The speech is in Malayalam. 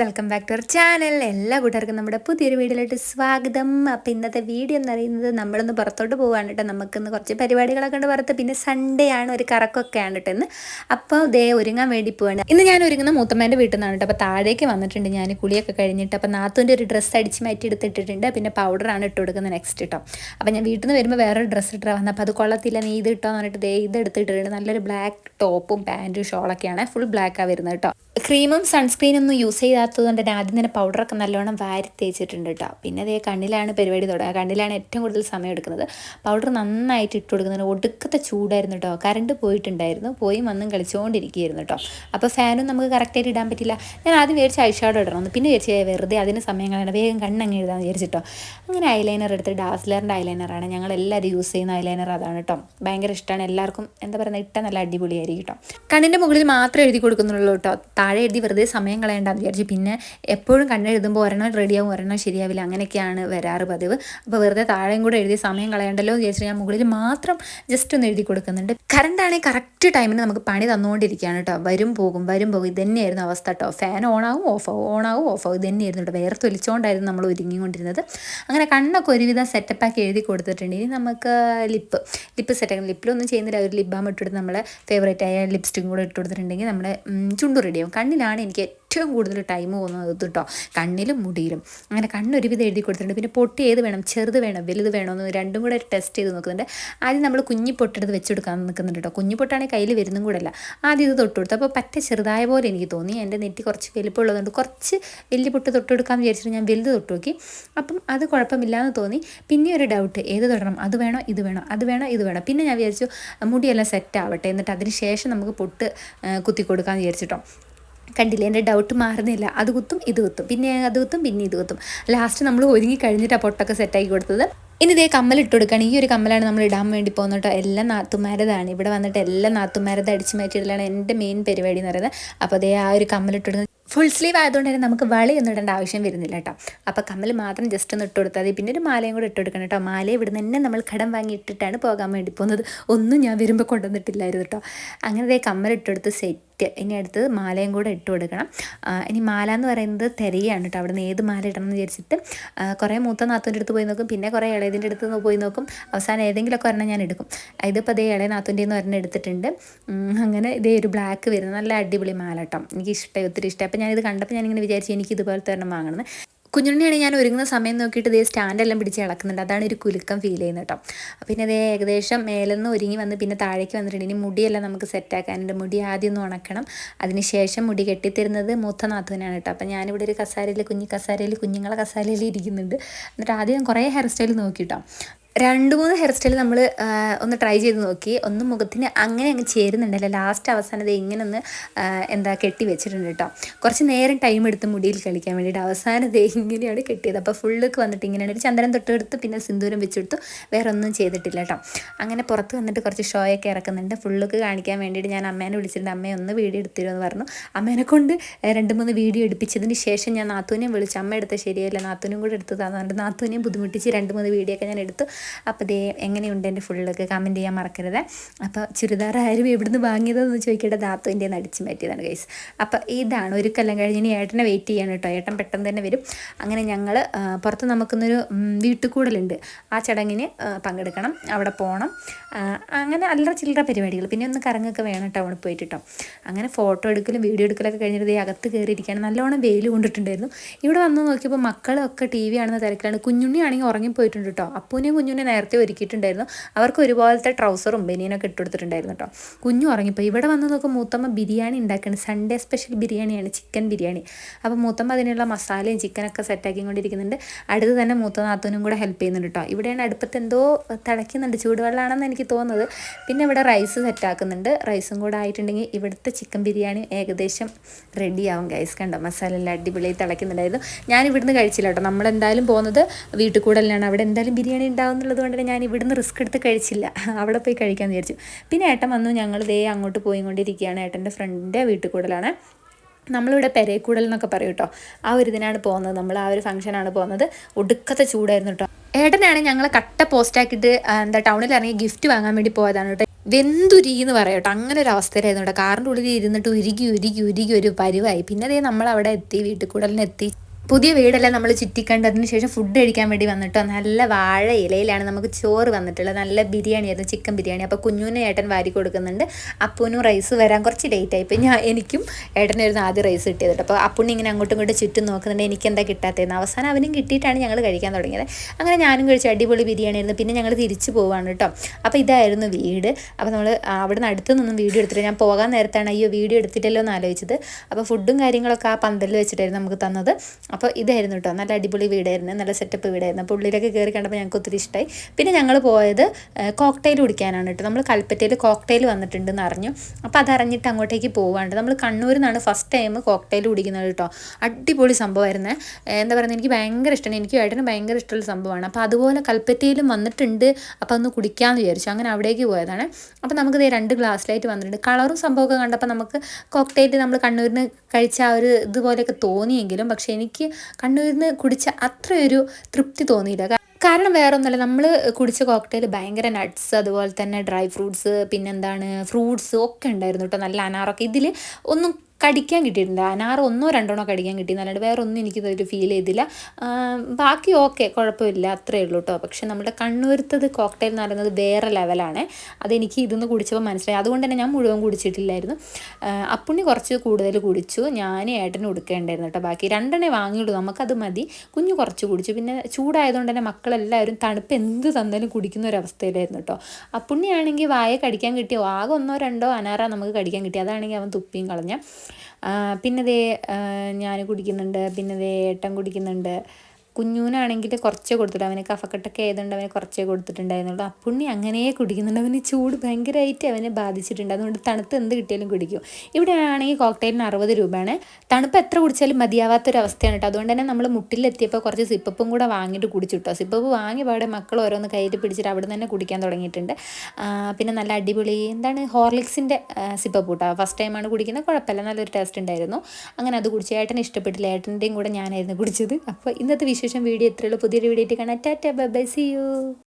Welcome back to our channel. എല്ലാ കൂട്ടുകാർക്കും നമ്മുടെ പുതിയൊരു വീഡിയോയിലോട്ട് സ്വാഗതം. അപ്പോൾ ഇന്നത്തെ വീഡിയോ എന്ന് പറയുന്നത് നമ്മളൊന്ന് പുറത്തോട്ട് പോകാണ് കേട്ടോ. നമുക്കിന്ന് കുറച്ച് പരിപാടികളൊക്കെ ഉണ്ട് പുറത്ത്. പിന്നെ സൺഡേ ആണ് ഒരു കറക്കൊക്കെ ആണ് കേട്ടോ ഇന്ന്. അപ്പോൾ ദേ ഒരുങ്ങാൻ വേണ്ടി പോവാണ്. ഇന്ന് ഞാൻ ഒരുങ്ങുന്ന മൂത്തമ്മേന്റെ വീട്ടിൽ നിന്നാണ് കേട്ടോ. അപ്പോൾ താഴേക്ക് വന്നിട്ടുണ്ട് ഞാൻ. കുളിയൊക്കെ കഴിഞ്ഞിട്ട് അപ്പോൾ നാത്തൂന്റെ ഒരു ഡ്രസ്സ് അടിച്ച് മാറ്റി എടുത്തിട്ടിട്ടുണ്ട്. പിന്നെ പൗഡറാണ് ഇട്ട് കൊടുക്കുന്നത് നെക്സ്റ്റ് കേട്ടോ. അപ്പോൾ ഞാൻ വീട്ടിൽ നിന്ന് വരുമ്പോൾ വേറൊരു ഡ്രസ്സ് ഇട്ടാ വന്നത് അപ്പോൾ അത് കൊള്ളത്തില്ല നീ ഇത് ഇട്ടോ എന്ന് പറഞ്ഞിട്ട് ദേ ഇത് എടുത്തിട്ടുണ്ട് നല്ലൊരു ബ്ലാക്ക് ടോപ്പും പാന്റും ഷോളൊക്കെയാണ് ഫുൾ ബ്ലാക്കാണ് വരുന്നത് കേട്ടോ. ക്രീമും സൺസ്ക്രീനും ഒന്നും യൂസ് ചെയ്യാത്തത് കൊണ്ട് തന്നെ ആദ്യം തന്നെ പൗഡറൊക്കെ നല്ലോണം വാരി തേച്ചിട്ടുണ്ട് കേട്ടോ പിന്നെ അതേ കണ്ണിലാണ് പരിപാടി തുടങ്ങുക കണ്ണിലാണ് ഏറ്റവും കൂടുതൽ സമയം എടുക്കുന്നത്. പൗഡർ നന്നായിട്ട് ഇട്ട് കൊടുക്കുന്നത് ഒടുക്കത്തെ ചൂടായിരുന്നു കേട്ടോ കറണ്ട് പോയിട്ടുണ്ടായിരുന്നു. പോയി വന്നും കളിച്ചുകൊണ്ടിരിക്കുകയായിരുന്നു കേട്ടോ അപ്പോൾ ഫാനും നമുക്ക് കറക്റ്റായിട്ട് ഇടാൻ പറ്റില്ല. ഞാൻ ആദ്യം വിചാരിച്ച ഐഷാഡോ ഇടണം. പിന്നെ വിചാരിച്ച വെറുതെ അതിന് സമയം വേഗം കണ്ണങ്ങ് എഴുതാമെന്ന് വിചാരിച്ചിട്ടോ അങ്ങനെ ഐലൈനർ എടുത്ത് ഡാസ്ലറിന്റെ ഐലൈനറാണ് ഞങ്ങൾ എല്ലാവരും യൂസ് ചെയ്യുന്ന ഐലൈനർ അതാണ് കേട്ടോ ഭയങ്കര ഇഷ്ടമാണ് എല്ലാവർക്കും എന്താ പറയുക ഇട്ട നല്ല അടിപൊളിയായിരിക്കും കേട്ടോ കണ്ണിന്റെ മുകളിൽ മാത്രമേ എഴുതി കൊടുക്കുന്നുള്ളൂ കേട്ടോ താഴെ എഴുതി വെറുതെ സമയം കളയണ്ടെന്ന് വിചാരിച്ചു പിന്നെ എപ്പോഴും കണ്ണെഴുതുമ്പോൾ ഒരെണ്ണം റെഡിയാവും ഒരെണ്ണം ശരിയാവില്ല. അങ്ങനെയൊക്കെയാണ് വരാറ് പതിവ്. അപ്പോൾ വെറുതെ താഴെയും കൂടെ എഴുതി സമയം കളയണ്ടല്ലോ എന്ന് ഞാൻ മുകളിൽ മാത്രം ജസ്റ്റ് ഒന്ന് എഴുതി കൊടുക്കുന്നുണ്ട്. കറണ്ട് ആണെങ്കിൽ കറക്റ്റ് ടൈമിന് നമുക്ക് പണി തന്നുകൊണ്ടിരിക്കുകയാണ് കേട്ടോ വരും പോകും വരും പോകും. ഇത് തന്നെയായിരുന്നു അവസ്ഥ കേട്ടോ ഫാൻ ഓണാവും ഓഫ് ആവും ഓണാവും ഓഫ് ആവും. ഇത് തന്നെയായിരുന്നു കേട്ടോ വേറെ തൊലിച്ചുകൊണ്ടായിരുന്നു നമ്മൾ ഒരുങ്ങിക്കൊണ്ടിരുന്നത്. അങ്ങനെ കണ്ണൊക്കെ ഒരുവിധം സെറ്റപ്പാക്കി എഴുതി കൊടുത്തിട്ടുണ്ട്. ഇനി നമുക്ക് ലിപ്പ് ലിപ്പ് സെറ്റ് ലിപ്പിലൊന്നും ചെയ്യുന്നില്ല. ഒരു ലിപ്പ് ബാം ഇട്ടെടുത്ത് നമ്മളെ ഫേവറേറ്റ് ആയ ലിപ്സ്റ്റിക്കും കൂടെ ഇട്ട് കൊടുത്തിട്ടുണ്ടെങ്കിൽ നമ്മുടെ ചുണ്ടു റെഡിയാവും കണ്ണിലാണ് എനിക്ക് ഏറ്റവും കൂടുതൽ ടൈം പോകുന്നത് കേട്ടോ കണ്ണിലും മുടിയിലും. അങ്ങനെ കണ്ണൊരുവിധം എഴുതി കൊടുത്തിട്ടുണ്ട്. പിന്നെ പൊട്ടി ഏത് വേണം? ചെറുത് വേണം? വലുത് വേണമെന്ന് രണ്ടും കൂടെ ടെസ്റ്റ് ചെയ്ത് നോക്കുന്നുണ്ട്. ആദ്യം നമ്മൾ കുഞ്ഞി പൊട്ടെടുത്ത് വെച്ച് കൊടുക്കാൻ നിൽക്കുന്നുണ്ട് കേട്ടോ കുഞ്ഞി പൊട്ടാണെങ്കിൽ കയ്യിൽ വരുന്നും കൂടെ അല്ല ആദ്യം ഇത് തൊട്ട് കൊടുത്തു. അപ്പോൾ പറ്റ ചെറുതായ പോലെ എനിക്ക് തോന്നി. എന്റെ നെറ്റി കുറച്ച് വലിപ്പമുള്ളതുകൊണ്ട് കുറച്ച് വലിയ പൊട്ട് തൊട്ട് തൊട്ടെടുക്കാമെന്ന് വിചാരിച്ചിട്ട് ഞാൻ വലുത് തൊട്ട് നോക്കി. അപ്പം അത് കുഴപ്പമില്ലാന്ന് തോന്നി. പിന്നെ ഒരു ഡൗട്ട് ഏത് തൊടണം? അത് വേണോ? ഇത് വേണോ? അത് വേണോ? ഇത് വേണോ? പിന്നെ ഞാൻ വിചാരിച്ചു മുടിയെല്ലാം സെറ്റ് ആവട്ടെ. എന്നിട്ട് അതിന് ശേഷം നമുക്ക് പൊട്ട് കുത്തി കൊടുക്കാമെന്ന് വിചാരിച്ചിട്ടോ. കണ്ടില്ലേ എന്റെ ഡൗട്ട് മാറുന്നില്ല. അത് കുത്തും ഇത് കുത്തും. പിന്നെ അത് കുത്തും പിന്നെ ഇത് കുത്തും. ലാസ്റ്റ് നമ്മൾ ഒരുങ്ങി കഴിഞ്ഞിട്ട് ആ പൊട്ടൊക്കെ സെറ്റാക്കി കൊടുത്തത്. ഇനി ഇതേ കമ്മൽ ഇട്ട് കൊടുക്കുകയാണ് ഈ ഒരു കമ്മലാണ് നമ്മൾ ഇടാൻ വേണ്ടി പോകുന്നത് കേട്ടോ. എല്ലാം നാത്തുമാരതാണ്. ഇവിടെ വന്നിട്ട് എല്ലാം നാത്തുമാരത് അടിച്ചു മാറ്റിയിടലാണ് എന്റെ മെയിൻ പരിപാടി എന്ന് പറയുന്നത്. അപ്പോൾ അതേ ആ ഒരു കമ്മൽ ഇട്ട് കൊടുക്കുന്നത് ഫുൾ സ്ലീവ് ആയതുകൊണ്ട് തന്നെ നമുക്ക് വളയൊന്നും ഇടേണ്ട ആവശ്യം വരുന്നില്ല കേട്ടോ. അപ്പോൾ കമ്മൽ മാത്രം ജസ്റ്റ് ഒന്ന് ഇട്ട് കൊടുത്താൽ മതി. പിന്നെ ഒരു മാലയും കൂടെ ഇട്ട് കൊടുക്കണം കേട്ടോ. മാല ഇവിടെ തന്നെ നമ്മൾ കടം വാങ്ങി ഇട്ടിട്ടാണ് പോകാൻ വേണ്ടി പോകുന്നത്. ഒന്നും ഞാൻ വരുമ്പോൾ കൊണ്ടുവന്നിട്ടില്ലായിരുന്നു കേട്ടോ. അങ്ങനെ കമ്മൽ ഇട്ടെടുത്ത് സെറ്റ് ഇനി അടുത്തത് മാലയും കൂടെ ഇട്ട് കൊടുക്കണം. ഇനി മാല എന്ന് പറയുന്നത് തെരയാണ് കേട്ടോ. അവിടെ നിന്ന് ഏത് മാല ഇടണം എന്ന് വിചാരിച്ചിട്ട് കുറേ മൂത്ത നാത്തൂന്റെ അടുത്ത് പോയി നോക്കും. പിന്നെ കുറേ ഇളയതിന്റെ അടുത്ത് പോയി നോക്കും. അവസാനം ഏതെങ്കിലുമൊക്കെ ഒരെണ്ണം ഞാൻ എടുക്കും. ഇതിപ്പോൾ അതേ ഇളയ നാത്തൂന്റെ നിന്ന് ഒരെണ്ണം എടുത്തിട്ടുണ്ട്. അങ്ങനെ ഇതേ ഒരു ബ്ലാക്ക് വരുന്നത് നല്ല അടിപൊളി മാല കേട്ടോ. എനിക്ക് ഇഷ്ടമായി ഒത്തിരി ഇഷ്ടമായി അപ്പോൾ ഞാനിത് കണ്ടപ്പോൾ ഞാനിങ്ങനെ വിചാരിച്ചു എനിക്ക് ഇതുപോലത്തെ ഒരെണ്ണം വാങ്ങണം കുഞ്ഞുണ്ണിയാണ് ഞാൻ ഒരുങ്ങുന്ന സമയം നോക്കിയിട്ട് ഇതേ സ്റ്റാൻഡെല്ലാം പിടിച്ച് കിടക്കുന്നുണ്ട്. അതാണ് ഒരു കുലുക്കം ഫീൽ ചെയ്യുന്നത് കേട്ടോ. പിന്നെ അതേ ഏകദേശം മേലെന്ന് ഒരുങ്ങി വന്ന് പിന്നെ താഴേക്ക് വന്നിട്ടുണ്ട്. ഇനി മുടിയെല്ലാം നമുക്ക് സെറ്റാക്കാനുണ്ട് മുടി ആദ്യം ഒന്ന് ഉണക്കണം. അതിനുശേഷം മുടി കെട്ടിത്തരുന്നത് മൂത്ത നാത്തുവിനാണ് കേട്ടോ. അപ്പം ഞാനിവിടെ ഒരു കസാരയിൽ കുഞ്ഞി കസാരയിൽ കുഞ്ഞുങ്ങളെ കസാരയിൽ ഇരിക്കുന്നുണ്ട്. എന്നിട്ട് ആദ്യം കുറേ ഹെയർ സ്റ്റൈൽ നോക്കിട്ടോ രണ്ട് മൂന്ന് ഹെയർ സ്റ്റൈൽ നമ്മൾ ഒന്ന് ട്രൈ ചെയ്ത് നോക്കി. ഒന്ന് മുഖത്തിന് അങ്ങനെ അങ്ങ് ചേരുന്നുണ്ടല്ലോ. ലാസ്റ്റ് അവസാനം ഇങ്ങനെ ഒന്ന് എന്താ കെട്ടി വെച്ചിട്ടുണ്ട് കേട്ടോ കുറച്ച് നേരം ടൈം എടുത്ത് മുടിയിൽ കളിക്കാൻ വേണ്ടിയിട്ട് അവസാനം ദേ ഇങ്ങനെയാണ് കെട്ടിയത്. അപ്പോൾ ഫുള്ളൊക്കെ വന്നിട്ട് ഇങ്ങനെയാണ് ഒരു ചന്ദ്രൻ തൊട്ടെടുത്ത് പിന്നെ സിന്ദൂരം വെച്ചെടുത്തു. വേറെ ഒന്നും ചെയ്തിട്ടില്ല കേട്ടോ അങ്ങനെ പുറത്ത് വന്നിട്ട് കുറച്ച് ഷോയൊക്കെ ഇറക്കുന്നുണ്ട്. ഫുള്ളൊക്കെ കാണിക്കാൻ വേണ്ടിയിട്ട് ഞാൻ അമ്മേനെ വിളിച്ചിട്ടുണ്ട് അമ്മയെ ഒന്ന് വീഡിയോ എടുത്തിരുമെന്ന് പറഞ്ഞു. അമ്മേനെ കൊണ്ട് രണ്ട് മൂന്ന് വീഡിയോ എടുപ്പിച്ചതിന് ശേഷം ഞാൻ നാത്തൂനെയും വിളിച്ചു. അമ്മ എടുത്ത ശരിയല്ല നാത്തൂനും കൂടെ എടുത്ത് തന്നുകൊണ്ട് നാത്തൂനെയും ബുദ്ധിമുട്ടിച്ച് രണ്ട് മൂന്ന് വീഡിയോ ഒക്കെ ഞാൻ എടുത്തു. അപ്പോൾ ദേ എങ്ങനെയുണ്ട് എന്റെ ഫുള്ളൊക്കെ? കമന്റ് ചെയ്യാൻ മറക്കരുത്. അപ്പോൾ ചുരിദാർ ആരും എവിടുന്ന് വാങ്ങിയതെന്ന് ചോദിക്കേണ്ടത് ദാത്തുവിന്റെ അടിച്ചു മാറ്റിയതാണ് ഗൈസ് അപ്പോൾ ഇതാണ് ഒരു കൊല്ലം കഴിഞ്ഞ് ഇനി ഏട്ടനെ വെയിറ്റ് ചെയ്യാണ് കേട്ടോ ഏട്ടൻ പെട്ടെന്ന് തന്നെ വരും. അങ്ങനെ ഞങ്ങൾ പുറത്ത് നമുക്കൊന്നൊരു വീട്ടുകൂടലുണ്ട്. ആ ചടങ്ങിന് പങ്കെടുക്കണം. അവിടെ പോകണം അങ്ങനെ അല്ല ചില്ലറ പരിപാടികൾ പിന്നെ ഒന്ന് കറങ്ങൊക്കെ വേണം ടൗണിൽ പോയിട്ട് കേട്ടോ അങ്ങനെ ഫോട്ടോ എടുക്കലും വീഡിയോ എടുക്കലൊക്കെ കഴിഞ്ഞിട്ട് ഈ അകത്ത് കയറിയിരിക്കുകയാണ് നല്ലോണം വെയിൽ കൊണ്ടിട്ടുണ്ടായിരുന്നു. ഇവിടെ വന്ന് നോക്കിയപ്പോൾ മക്കളൊക്കെ ടി വി ആണെന്ന് തിരക്കിലാണ്. കുഞ്ഞുണ്ണി ആണെങ്കിൽ ഉറങ്ങിപ്പോയിട്ടുണ്ട് കേട്ടോ അപ്പൂനെയും കുഞ്ഞുണ്ണി നേരത്തെ ഒരുക്കിയിട്ടുണ്ടായിരുന്നു. അവർക്ക് ഒരുപോലത്തെ ട്രൗസറും ബനിയനൊക്കെ ഇട്ട് കൊടുത്തിട്ടുണ്ടായിരുന്നു കേട്ടോ. കുഞ്ഞു ഉറങ്ങിപ്പോൾ ഇവിടെ വന്ന് നോക്കും മൂത്തമ്മ ബിരിയാണി ഉണ്ടാക്കുകയാണ്. സൺഡേ സ്പെഷ്യൽ ബിരിയാണിയാണ്. ചിക്കൻ ബിരിയാണി. അപ്പോൾ മൂത്തമ്മ അതിനുള്ള മസാലയും ചിക്കനൊക്കെ സെറ്റാക്കിക്കൊണ്ടിരിക്കുന്നുണ്ട് അടുത്ത് തന്നെ മൂത്ത നാത്തൂനും കൂടെ ഹെൽപ്പ് ചെയ്യുന്നുണ്ട് കേട്ടോ. ഇവിടെയാണ് അടുപ്പത്ത് എന്തോ തിളയ്ക്കുന്നുണ്ട്. ചൂടുവെള്ളമാണെന്ന് എനിക്ക് തോന്നുന്നത്. പിന്നെ ഇവിടെ റൈസ് സെറ്റാക്കുന്നുണ്ട് റൈസും കൂടെ ആയിട്ടുണ്ടെങ്കിൽ ഇവിടുത്തെ ചിക്കൻ ബിരിയാണി ഏകദേശം റെഡിയാവും ഗൈസ് കണ്ടോ? മസാല എല്ലാം അടിപൊളി തിളയ്ക്കുന്നുണ്ടായിരുന്നു. ഞാൻ ഇവിടുന്ന് കഴിച്ചില്ല കേട്ടോ. നമ്മളെന്തായാലും പോകുന്നത് വീട്ടിൽ അല്ലാണ്. അവിടെ എന്തായാലും ബിരിയാണി ഉണ്ടാവും എന്നുള്ളത് കൊണ്ട് തന്നെ ഞാൻ ഇവിടുന്ന് റിസ്ക് എടുത്ത് കഴിച്ചില്ല. അവിടെ പോയി കഴിക്കാമെന്ന് വിചാരിച്ചു. പിന്നെ ഏട്ടൻ വന്നു ഞങ്ങൾ ദേ അങ്ങോട്ട് പോയിക്കൊണ്ടിരിക്കുകയാണ്. ഏട്ടന്റെ ഫ്രണ്ടിന്റെ വീട്ടിൽ കൂടലാണ് നമ്മളിവിടെ പെരേക്കൂടൽ എന്നൊക്കെ പറയും കേട്ടോ. ആ ഒരു ഇതിനാണ് പോകുന്നത്. നമ്മൾ ആ ഒരു ഫംഗ്ഷനാണ് പോകുന്നത്. ഒടുക്കത്തെ ചൂടായിരുന്നു കേട്ടോ. ഏട്ടനാണ് ഞങ്ങൾ കട്ട പോസ്റ്റാക്കിയിട്ട് എന്താ ടൗണിൽ ഇറങ്ങി ഗിഫ്റ്റ് വാങ്ങാൻ വേണ്ടി പോയതാണ് കേട്ടോ. വെന്തുരുകി എന്ന് പറയാം കേട്ടോ. അങ്ങനെ ഒരു അവസ്ഥയിലായിരുന്നു കേട്ടോ. കാറിന്റെ ഉള്ളിൽ ഇരുന്നിട്ട് ഉരുകി ഉരുകി ഉരുകി ഒരു പരിവായി. പിന്നെ അതേ നമ്മൾ അവിടെ എത്തി വീട്ടിൽ കൂടലിനെത്തി പുതിയ വീടല്ല നമ്മൾ ചുറ്റിക്കണ്ടതിന് ശേഷം ഫുഡ് കഴിക്കാൻ വേണ്ടി വന്നിട്ടോ. നല്ല വാഴ ഇലയിലാണ് നമുക്ക് ചോറ് വന്നിട്ടുള്ളത്. നല്ല ബിരിയാണി ആയിരുന്നു ചിക്കൻ ബിരിയാണി. അപ്പോൾ കുഞ്ഞുവിന് ഏട്ടൻ വാരി കൊടുക്കുന്നുണ്ട്. അപ്പൂനും റൈസ് വരാൻ കുറച്ച് ലേറ്റ് ആയിപ്പോൾ ഞാൻ എനിക്കും ഏട്ടനായിരുന്നു ആദ്യം റൈസ് കിട്ടിയത്. അപ്പോൾ അപ്പുണ്ണി ഇങ്ങനെ അങ്ങോട്ടും ഇങ്ങോട്ടും ചുറ്റും നോക്കുന്നുണ്ട്. എനിക്ക് എന്താ കിട്ടാത്തതെന്ന് അവസാനം അവനും കിട്ടിയിട്ടാണ് ഞങ്ങൾ കഴിക്കാൻ തുടങ്ങിയത്. അങ്ങനെ ഞാനും കഴിച്ചു. അടിപൊളി ബിരിയാണി ആയിരുന്നു പിന്നെ ഞങ്ങൾ തിരിച്ചു പോവാണ് കേട്ടോ. അപ്പോൾ ഇതായിരുന്നു വീട്. അപ്പോൾ നമ്മൾ അവിടെ നിന്ന് അടുത്ത് നിന്നും വീഡിയോ എടുത്തിട്ട് ഞാൻ പോകാൻ നേരത്താണ് അയ്യോ വീഡിയോ എടുത്തിട്ടല്ലോ എന്ന് ആലോചിച്ചത് അപ്പോൾ ഫുഡും കാര്യങ്ങളൊക്കെ ആ പന്തലിൽ വെച്ചിട്ടായിരുന്നു നമുക്ക് തന്നത്. അപ്പോൾ ഇതായിരുന്നു കേട്ടോ. നല്ല അടിപൊളി വീടായിരുന്നു. നല്ല സെറ്റപ്പ് വീടായിരുന്നു. അപ്പോൾ ഉള്ളിലൊക്കെ കയറി കണ്ടപ്പോൾ ഞങ്ങൾക്ക് ഒത്തിരി ഇഷ്ടമായി പിന്നെ ഞങ്ങൾ പോയത് കോക്ടെയിൽ കുടിക്കാനാണ് കേട്ടോ. നമ്മൾ കൽപ്പറ്റയിൽ കോക്ടെയിൽ വന്നിട്ടുണ്ടെന്ന് അറിഞ്ഞു. അപ്പോൾ അതറിഞ്ഞിട്ട് അങ്ങോട്ടേക്ക് പോവാണ്ട് നമ്മൾ കണ്ണൂരിൽ നിന്നാണ് ഫസ്റ്റ് ടൈം കോക്ടെയിൽ കുടിക്കുന്നത് കേട്ടോ. അടിപൊളി സംഭവമായിരുന്നു. എന്താ പറയുന്നത്? എനിക്ക് ഭയങ്കര ഇഷ്ടമാണ്. എനിക്ക് ഏട്ടന് ഭയങ്കര ഇഷ്ടമുള്ള സംഭവമാണ്. അപ്പോൾ അതുപോലെ കൽപ്പറ്റയിലും വന്നിട്ടുണ്ട്. അപ്പോൾ ഒന്ന് കുടിക്കാമെന്ന് വിചാരിച്ചു. അങ്ങനെ അവിടേക്ക് പോയതാണ്. അപ്പോൾ നമുക്ക് രണ്ട് ഗ്ലാസ്സിലായിട്ട് വന്നിട്ടുണ്ട്. കളറും സംഭവമൊക്കെ കണ്ടപ്പോൾ നമുക്ക് കോക്ടെയിൽ നമ്മൾ കണ്ണൂരിന് കഴിച്ച ആ ഒരു ഇതുപോലെയൊക്കെ തോന്നിയെങ്കിലും പക്ഷേ എനിക്ക് കണ്ണൂരിൽ നിന്ന് കുടിച്ച അത്രയൊരു തൃപ്തി തോന്നിയില്ല. കാരണം വേറെ ഒന്നുമല്ല നമ്മൾ കുടിച്ച കോക്ടെയിൽ ഭയങ്കര നട്ട്സ് അതുപോലെ തന്നെ ഡ്രൈ ഫ്രൂട്ട്സ് പിന്നെന്താണ് ഫ്രൂട്ട്സ് ഒക്കെ ഉണ്ടായിരുന്നു കേട്ടോ നല്ല അനാറൊക്കെ. ഇതിൽ ഒന്നും കടിക്കാൻ കിട്ടിയിട്ടുണ്ട് അനാറ് ഒന്നോ രണ്ടോണോ കടിക്കാൻ കിട്ടി എന്നല്ലാണ്ട് വേറെ ഒന്നും എനിക്ക് ഇതൊരു ഫീൽ ചെയ്തില്ല. ബാക്കി ഓക്കെ കുഴപ്പമില്ല. അത്രയേ ഉള്ളൂ കേട്ടോ പക്ഷെ നമ്മുടെ കണ്ണൂരത്തത് കോക്ടെയിൽ എന്ന് പറയുന്നത് വേറെ ലെവലാണ് അതെനിക്ക് ഇതൊന്ന് കുടിച്ചപ്പോൾ മനസ്സിലായി. അതുകൊണ്ട് തന്നെ ഞാൻ മുഴുവൻ കുടിച്ചിട്ടില്ലായിരുന്നു. അപ്പുണ്ണി കുറച്ച് കൂടുതൽ കുടിച്ചു. ഞാൻ ഏട്ടന് കൊടുക്കേണ്ടായിരുന്നു കേട്ടോ ബാക്കി രണ്ടെണ്ണേ വാങ്ങിയുള്ളൂ. നമുക്കത് മതി. കുഞ്ഞു കുറച്ച് കുടിച്ചു. പിന്നെ ചൂടായതുകൊണ്ട് തന്നെ മക്കളെല്ലാവരും തണുപ്പ് എന്ത് തന്നാലും കുടിക്കുന്ന ഒരു അവസ്ഥയിലായിരുന്നു കേട്ടോ അപ്പുണ്ണിയാണെങ്കിൽ വായ കടിക്കാൻ കിട്ടിയോ? ആകെ ഒന്നോ രണ്ടോ അനാറ നമുക്ക് കടിക്കാൻ കിട്ടി അതാണെങ്കിൽ അവൻ തുപ്പിയും കളഞ്ഞ. പിന്നെ ദേ ഞാൻ കുടിക്കുന്നുണ്ട് പിന്നെ ദേ ഏട്ടൻ കുടിക്കുന്നുണ്ട്. കുഞ്ഞൂനാണെങ്കിൽ കുറച്ചേ കൊടുത്തിട്ടു അവന് കഫക്കെട്ടൊക്കെ ആയതുകൊണ്ട് അവന് കുറച്ചേ കൊടുത്തിട്ടുണ്ടായിരുന്നുള്ളൂ. അപ്പുണ്ണി അങ്ങനെ കുടിക്കുന്നുണ്ട് അവന് ചൂട് ഭയങ്കരമായിട്ട് അവനെ ബാധിച്ചിട്ടുണ്ട്. അതുകൊണ്ട് തണുത്ത് എന്ത് കിട്ടിയാലും കുടിക്കും. ഇവിടെ ആണെങ്കിൽ കോക്ടെയിലിന് അറുപത് രൂപയാണ്. തണുപ്പ് എത്ര കുടിച്ചാലും മതിയാവാത്തൊരവസ്ഥയാണ് കേട്ടോ. അതുകൊണ്ട് തന്നെ നമ്മൾ മുട്ടിലെത്തിയപ്പോൾ കുറച്ച് സിപ്പപ്പും കൂടെ വാങ്ങിയിട്ട് കുടിച്ചു കേട്ടോ സിപ്പപ്പ് വാങ്ങി പാടെ മക്കൾ ഓരോന്ന് കയ്യിൽ പിടിച്ചിട്ട് അവിടെ തന്നെ കുടിക്കാൻ തുടങ്ങിയിട്ടുണ്ട്. പിന്നെ നല്ല അടിപൊളി എന്താണ് ഹോർലിക്സിന്റെ സിപ്പപ്പ് കേട്ടോ ഫസ്റ്റ് ടൈമാണ് കുടിക്കുന്നത്. കുഴപ്പമില്ല. നല്ലൊരു ടേസ്റ്റ് ഉണ്ടായിരുന്നു. അങ്ങനെ അത് കുടിച്ചു ഇഷ്ടപ്പെട്ടില്ല. ഏട്ടന്റെയും കൂടെ ഞാനായിരുന്നു കുടിച്ചത്. അപ്പോൾ ഇന്നത്തെ വിശേഷം വീഡിയോ എത്രയുള്ളൂ പുതിയൊരു വീഡിയോ ആയിട്ട് കാണാം. Tata by C U